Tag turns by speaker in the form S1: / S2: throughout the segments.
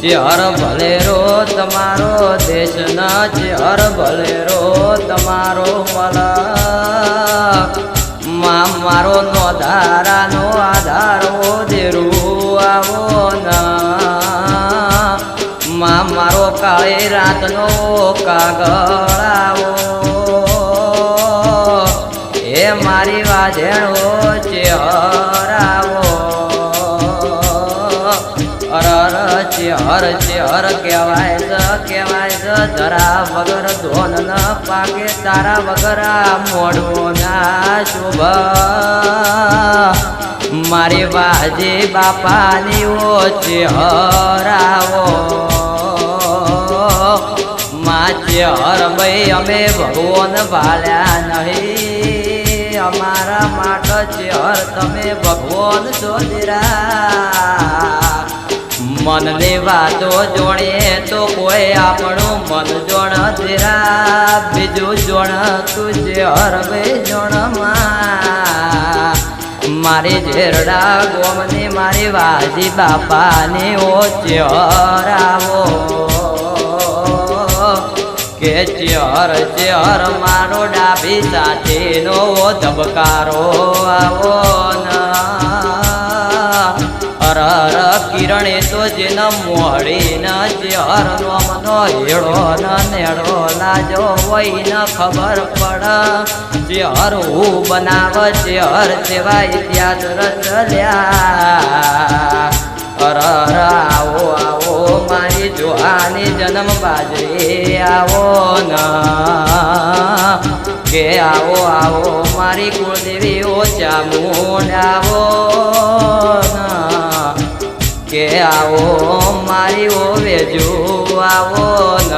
S1: ચેહર ભલેરો તમારો દેશના ચેહર ભલેરો તમારો મલા. મારો નો ધારાનો આધાર ઓ આવો ના. માં મારો કાળી રાતનો કાગળ આવો. એ મારી વાજેણો ચેહરાવો અરર છે, હર કહેવાય છે કહેવાય છે ધરા વગર ધોન ન પાકે, તારા વગર મોડું ના શુભ. મારી વાજી બાપાની ઓછે હરાવો. માચે હર ભાઈ, અમે ભગવાન ભાલ્યા નહીં. અમારા માટે હર તમે ભગવાન જોદરા મનની વાતો જોણીએ તો કોઈ આપણું મન જોણ ધીરા બીજું જોણ તું ચેહર ભાઈ જોણમાં. મારી ઝેરડા ગોમની મારી વાજી બાપાની ઓ ચેહરાવો. કે ચેહર ચેહર મારો ડાબી સાથેનો ધબકારો આવો ના. અર કિરણે તો જેન મોડી ન ચેહર નો મનો હેડો ન નેડો લાજો હોય ન ખબર પડ. ચેહર હું બનાવ ચેહર સેવા ઇતિહાસ રચલ્યા અર આવો આવો, મારી જોહાની જન્મ બાજરી આવો ના. કે આવો આવો, મારી કુળદેવી ઓ ચામુંડ આવો ના. કે આવો મારી ઓવે જો આવો ન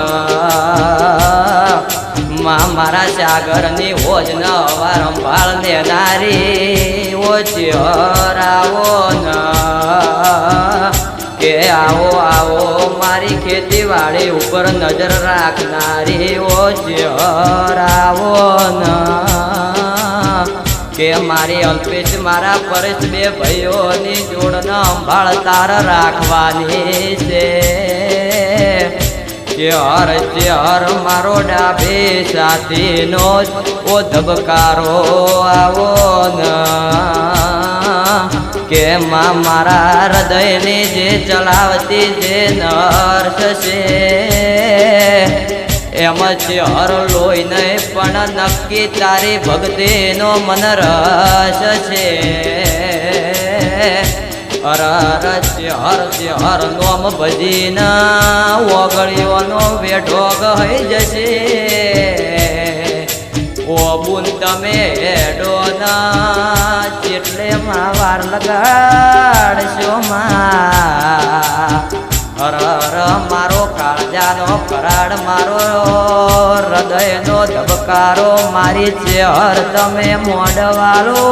S1: મારા સાગરની હોજ ન વારંભાળ લેનારી ઓ ચિહરાવો ન. કે આવો આવો મારી ખેતીવાડી ઉપર નજર રાખનારી ઓ ચિહરાવો ના. કે મારી અલ્પેશ મારા પરેશ બે ભાઈઓની જોડનો અંભાળ તાર રાખવાની છે. ચેહર ચેહર મારો ડાબે સાથીનો ઓ ધબકારો આવો ન. કે માં મારા હૃદયને જે ચલાવતી જે નર્સ છે. એમ હર લોહી નહીં, પણ નક્કી તારી ભક્તિનો મન રસ છે. હર હર હર હર નોમ ભજીના ઓગળીઓનો વેઠો ગહી જશે. ઓબુન તમે હેડો ના ચેટલે માં વાર લગાડશો માં કાળજાનો કરાડ મારો હૃદયનો ધબકારો મારી ચેહર તમે મોડવાલો